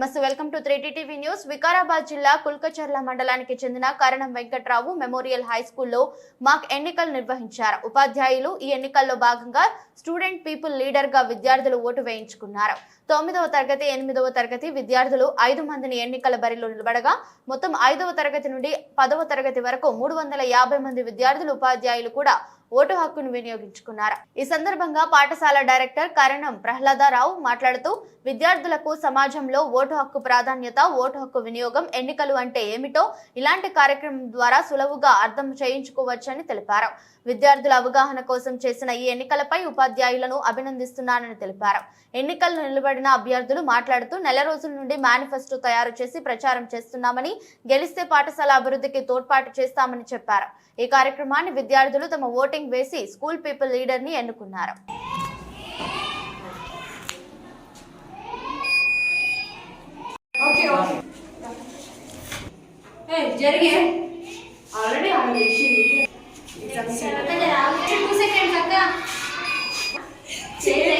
నమస్తే welcome to three TV news. Vikarabad జిల్లా కుల్కచర్ల మండలానికి చెందిన కరణం వెంకట్రావు మెమోరియల్ హై స్కూల్లో మాక్ ఎన్నికలు నిర్వహించారు. ఉపాధ్యాయులు ఈ ఎన్నికల్లో భాగంగా స్టూడెంట్ పీపుల్ లీడర్గా విద్యార్థులు ఓటు వేయించుకున్నారు. తొమ్మిదవ తరగతి ఎనిమిదవ తరగతి విద్యార్థులు ఐదు మందిని ఎన్నికల బరిలో నిలబడగా మొత్తం ఐదవ తరగతి నుండి పదవ తరగతి వరకు మూడు వందల యాభై మంది విద్యార్థులు ఉపాధ్యాయులు కూడా ఓటు హక్కును వినియోగించుకున్నారు? ఈ సందర్భంగా పాఠశాల డైరెక్టర్ కరణం ప్రహ్లాదరావు మాట్లాడుతూ విద్యార్థులకు సమాజంలో ఓటు హక్కు ప్రాధాన్యత ఓటు హక్కు వినియోగం ఎన్నికలు అంటే ఏమిటో ఇలాంటి కార్యక్రమం ద్వారా సులువుగా అర్థం చేయించుకోవచ్చని తెలిపారు. విద్యార్థుల అవగాహన కోసం చేసిన ఈ ఎన్నికలపై ఉపాధ్యాయులను అభినందిస్తున్నానని తెలిపారు. ఎన్నికల్లో నిలబడిన అభ్యర్థులు మాట్లాడుతూ నెల రోజుల నుండి మేనిఫెస్టో తయారు చేసి ప్రచారం చేస్తున్నామని గెలిస్తే పాఠశాల అభివృద్ధికి తోడ్పాటు చేస్తామని చెప్పారు. ఈ కార్యక్రమాన్ని విద్యార్థులు తమ ఓటింగ్ వేసి స్కూల్ పీపుల్ లీడర్ని ఎన్నుకున్నారు. Okay okay. ఏ జరిగే. ఆల్రెడీ ఆమె వేసింది టూ సెకండ్స్ అక్క. చూడు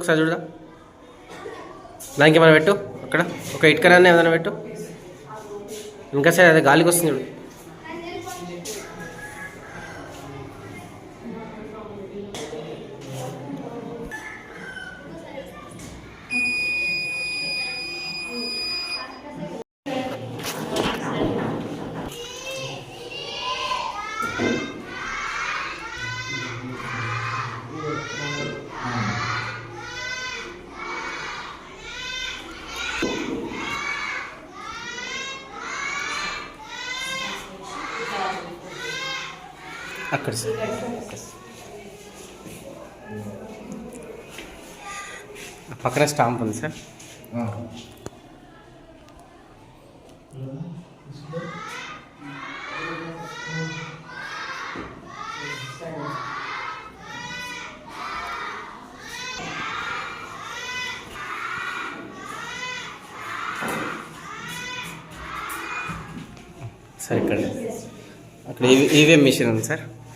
ఒకసారి చూడదా దానికి ఏమైనా పెట్టు అక్కడ. ఒక ఇటుకరాన్ని ఏమైనా పెట్టు. ఇంకా సరే అదే గాలికి వస్తుంది ఆ పక్కన స్టాంప్ ఉంది సార్. సార్ ఇక్కడ. అక్కడ ఈవీఎం మిషన్ ఉంది sir.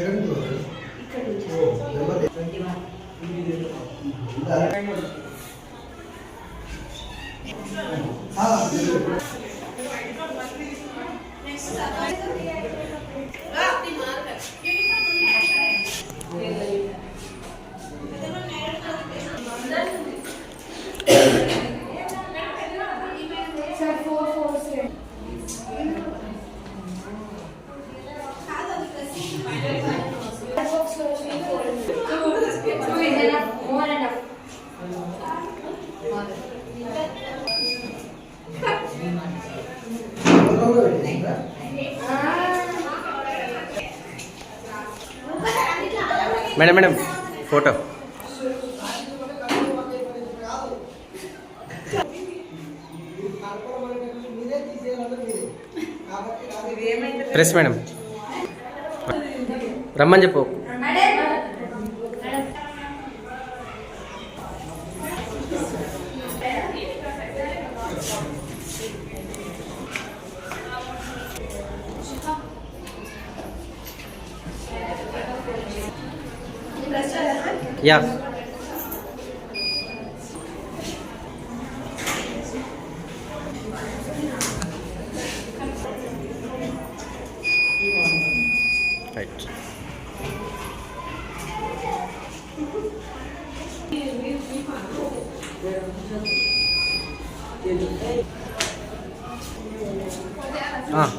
이런 거. 어, 연말에. Madam madam. Photo. Press madam. రమ్మని చెప్పు. Yeah. Right. Ah.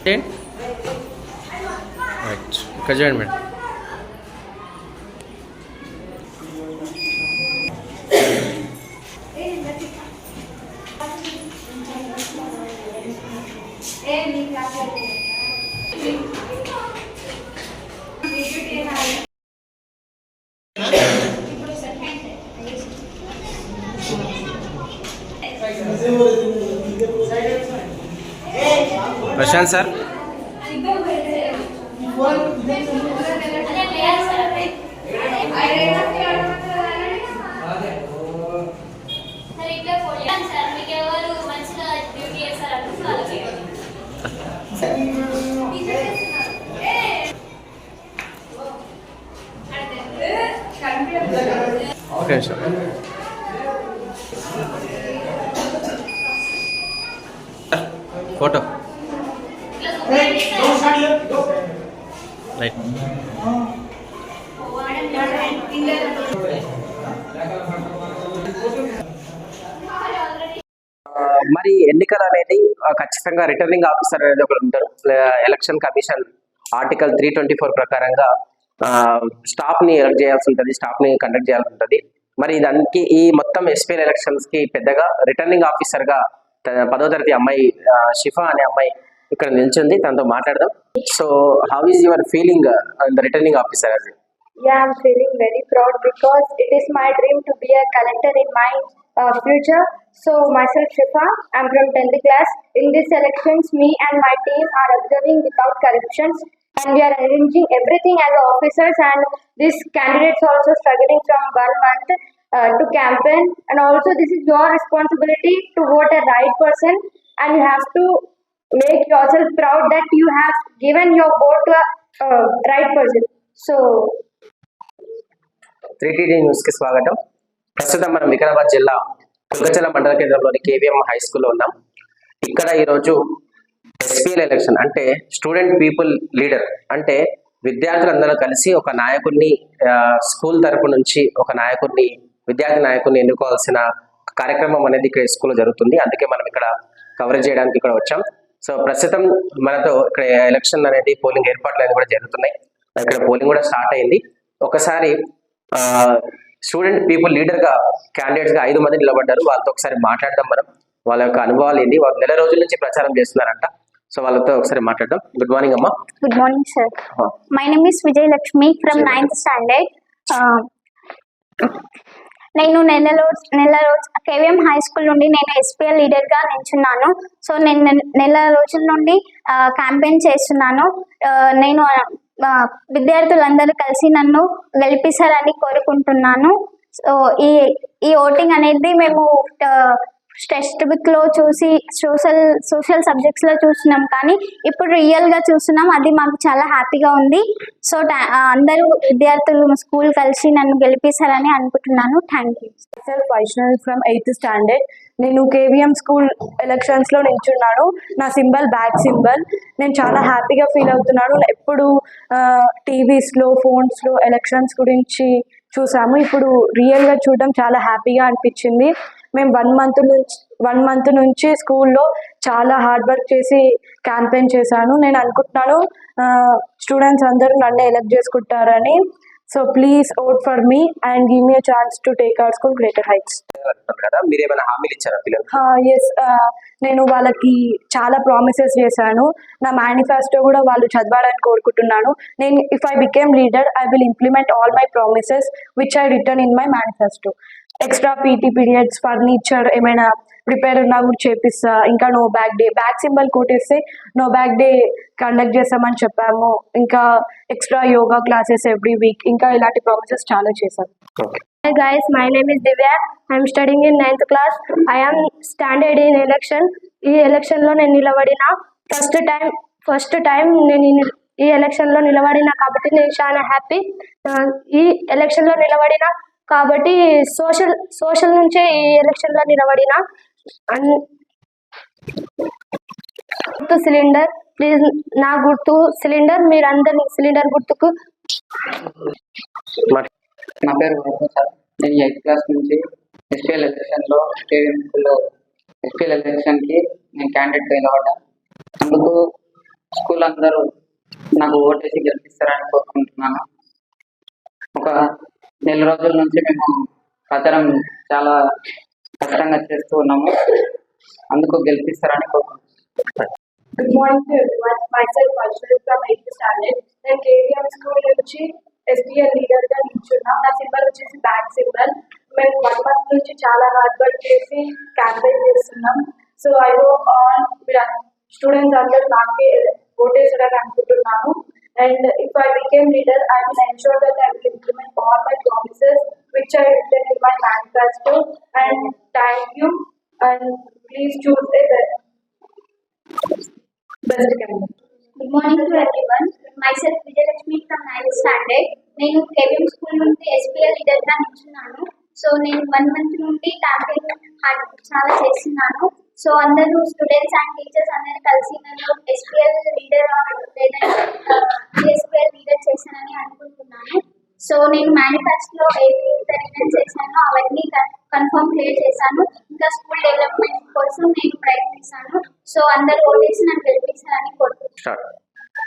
Okay. Right. Adjournment. Prashant sir సరే ఇట్లా పోయాం సార్ మీకు ఎవరు మంచిగా డ్యూటీ చేస్తారంటే వాళ్ళకి ఓకే ఫోటో రైట్ మరి ఎన్నికలు అనేది ఖచ్చితంగా రిటర్నింగ్ ఆఫీసర్ అనేది ఒకరు ఉంటారు. Election commission article three twenty four ప్రకారంగా స్టాఫ్ని ఎలక్ట్ చేయాల్సి ఉంటుంది స్టాఫ్ని కండక్ట్ చేయాల్సి ఉంటుంది. మరి దానికి ఈ మొత్తం ఎస్పీఎల్ ఎలక్షన్స్కి పెద్దగా రిటర్నింగ్ ఆఫీసర్గా పదో తరగతి అమ్మాయి షిఫా అనే అమ్మాయి ఇక్కడ నిల్చుంది తనతో మాట్లాడదాం so how is your feeling returning officer అది Yeah, I'm feeling very proud because it is my dream to be a collector in my uh, future. So myself Shifa, I'm from 10th class. In these elections, me and my team are observing without corruptions and we are arranging everything as officers and these candidates also struggling from one month uh, to campaign and also this is your responsibility to vote a right person and you have to make yourself proud that you have given your vote to a uh, right person. So three TD news కి స్వాగతం ప్రస్తుతం మనం వికారాబాద్ జిల్లా కుంగచల మండల కేంద్రంలోని KVM high స్కూల్లో ఉన్నాం ఇక్కడ ఈరోజు ఎస్పీఎల్ ఎలక్షన్ అంటే స్టూడెంట్ పీపుల్ లీడర్ అంటే విద్యార్థులందరూ కలిసి ఒక నాయకుడిని స్కూల్ తరపు నుంచి ఒక నాయకుడిని విద్యార్థి నాయకుడిని ఎన్నుకోవాల్సిన కార్యక్రమం అనేది ఇక్కడ స్కూల్లో జరుగుతుంది. అందుకే మనం ఇక్కడ కవరేజ్ చేయడానికి ఇక్కడ వచ్చాం. సో ప్రస్తుతం మనతో ఇక్కడ ఎలక్షన్ అనేది పోలింగ్ ఏర్పాట్లు అనేది కూడా జరుగుతున్నాయి. ఇక్కడ పోలింగ్ కూడా స్టార్ట్ అయింది. ఒకసారి స్టూడెంట్ పీపుల్ లీడర్గా క్యాండిడేట్స్గా ఐదు మంది నిలబడ్డారు. వాళ్ళతో ఒకసారి మాట్లాడదాం మనం. వాళ్ళ యొక్క అనుభవాలు ఏంటి? వాళ్ళు నెల రోజుల నుంచి ప్రచారం చేస్తున్నారంట. సో వాళ్ళతో ఒకసారి మాట్లాడదాం గుడ్ మార్నింగ్ అమ్మా. My name is Vijay Lakshmi from Vijay. ninth standard. Uh, నేను నెల రోజు నెల రోజు కేవీఎం హై స్కూల్ నుండి నేను ఎస్పీఎల్ లీడర్గా నిల్చున్నాను సో నేను నెల- రోజుల నుండి క్యాంపెయిన్ చేస్తున్నాను నేను విద్యార్థులందరూ కలిసి నన్ను గెలిపిస్తారని కోరుకుంటున్నాను సో ఈ ఈ ఓటింగ్ అనేది మేము టెక్స్ట్ బుక్లో చూసి సోషల్ సోషల్ సబ్జెక్ట్స్లో చూసినాం కానీ ఇప్పుడు రియల్గా చూస్తున్నాం. అది మాకు చాలా హ్యాపీగా ఉంది. సో అందరూ విద్యార్థులు స్కూల్ కలిసి నన్ను గెలిపిస్తారని అనుకుంటున్నాను. Thank you myself Vaishnav from 8th నేను కేవీఎం స్కూల్ ఎలక్షన్స్లో నిల్చున్నాను. నా సింబల్ బ్యాక్ సింబల్ నేను చాలా హ్యాపీగా ఫీల్ అవుతున్నాను. ఎప్పుడు టీవీస్లో ఫోన్స్లో ఎలక్షన్స్ గురించి చూసాము. ఇప్పుడు రియల్గా చూడడం చాలా హ్యాపీగా అనిపించింది. మేము వన్ మంత్ నుంచి వన్ మంత్ నుంచి స్కూల్లో చాలా హార్డ్ వర్క్ చేసి క్యాంపెయిన్ చేశాను. నేను అనుకుంటున్నాను స్టూడెంట్స్ అందరూ నన్ను ఎలక్ట్ చేసుకుంటారని. So please vote for me and give me chance to take our school greater heights కదా మీరు ఏమైనా హామీలు ఇచ్చారా పిల్లలు ఎస్ నేను వాళ్ళకి చాలా ప్రామిసెస్ చేశాను. నా మేనిఫెస్టో కూడా వాళ్ళు చదవాలని కోరుకుంటున్నాను. నేను if I became leader I will implement all my promises which I return in my manifesto extra PT periods furniture ఏమైనా ప్రిపేర్ ఉన్నా కూడా చేపిస్తా. ఇంకా no bag day bag symbol కొట్టేస్తే నో బ్యాక్ డే కండక్ట్ చేస్తామని చెప్పాము. ఇంకా extra yoga classes every week ఇంకా ఇలాంటి ప్రామిసెస్ చాలా Hi guys, my name is Divya. I am studying in ninth class. I am standard in election. ఈ ఎలక్షన్లో నేను నిలబడిన. ఫస్ట్ టైం ఫస్ట్ టైం నేను ఈ- ఈ ఎలక్షన్లో నిలబడిన కాబట్టి నేను చాలా హ్యాపీ ఈ ఎలక్షన్లో నిలబడిన కాబట్టి సోషల్ సోషల్ నుంచే ఈ ఎలక్షన్లో నిలబడిన గుర్తు సిలిండర్ ప్లీజ్ నా గుర్తు సిలిండర్ మీరు అందరినీ సిలిండర్ గుర్తుకు నా పేరు నేను ఎయిత్ క్లాస్ నుంచి ఎస్పీఎల్ ఎలక్షన్లో లో స్కూల్లో ఎస్పీఎల్ ఎలక్షన్కి నేను క్యాండిడేట్ నిలబడ్డా. అందుకు స్కూల్ అందరూ నాకు ఓటేసి గెలిపిస్తారని కోరుకుంటున్నాను. ఒక నెల రోజుల నుంచి మేము ప్రచారం చాలా కష్టంగా చేస్తూ ఉన్నాము. అందుకు గెలిపిస్తారని కోరుకుంటున్నాను good morning to everyone myself Vaishnavi from 8th standard నేను కేవీఎం స్కూల్ నుంచి ఎస్టీఎల్ లీడర్గా నిల్చున్నా. నా సింబల్ వచ్చేసి బ్యాక్ సింబల్. మేము వన్ మంత్ నుంచి చాలా హార్డ్ వర్క్ చేసి క్యాంపెయిన్ చేస్తున్నాం. So I hope all students అందరూ నాకే ఓటేసారని అనుకుంటున్నాను And if I I leader, I will ensure that I will implement all my promises which I written in my manifesto. And thank you. And please choose a best, best candidate good morning to everyone myself Vijayalakshmi from ninth standard నేను KVM school నుండి SPL లీడర్గా నిల్చున్నాను so నేను one month నుండి campaign చాలా చేస్తున్నాను so అందరూ students and teachers అందరూ కలిసి నన్ను ఎస్పీఎల్ లీడర్ సో నేను మేనిఫెస్టోలో ఏవి ప్రయత్నం చేశానో అవన్నీ కన్ఫర్మ్ క్లియర్ చేశాను. ఇంకా స్కూల్ డెవలప్మెంట్ కోసం నేను ప్రయత్నిస్తాను. సో అందరూ ఓటేసి నన్ను గెలిపించాలని కోరుకుంటున్నాను.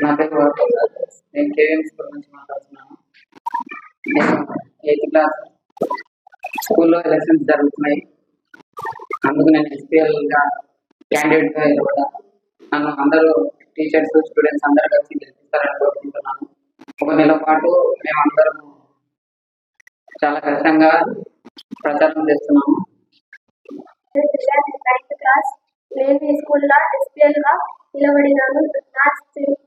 నా పేరు నేను కేవీఎం స్కూల్ నుంచి మాట్లాడుతున్నాను. నేను ఎయిత్ క్లాస్ స్కూల్లో ఎలక్షన్స్ జరుగుతున్నాయి. అందుకు నేను ఎస్పీఎల్గా క్యాండిడేట్గా నిలబడ్డా నన్ను అందరూ టీచర్స్ స్టూడెంట్స్ అందరూ కలిసి గెలిపిస్తారని కోరుకుంటున్నాను. ఒక నెల పాటు మేమందరం చాలా కష్టంగా ప్రచారం చేస్తున్నాము నైన్త్ క్లాస్ నేను ఈ స్కూల్లో ఎస్పీఎల్గా నిలబడినాను నా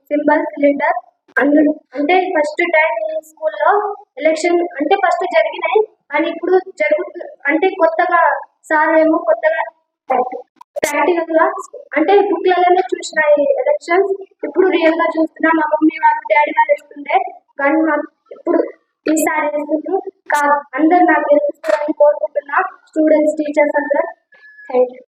సింబల్ సిలిండర్ అందు అంటే ఫస్ట్ టైం ఈ స్కూల్లో ఎలక్షన్ అంటే ఫస్ట్ జరిగినాయి కానీ ఇప్పుడు జరుగుతు అంటే కొత్తగా సార్ ఏమో కొత్తగా ప్రాక్టికల్గా అంటే బుక్లలోనే చూసిన ఈ ఎలక్షన్స్ ఇప్పుడు రియల్గా చూస్తున్నా. మా మమ్మీ వాళ్ళు డాడీ వాళ్ళు ఇస్తుండే కానీ నాకు ఇప్పుడు ఈసారి వేస్తుండ్రు కాదు? అందరు నాకు గెలిపిస్తారని కోరుకుంటున్నా. స్టూడెంట్స్ టీచర్స్ అందరు థ్యాంక్ యూ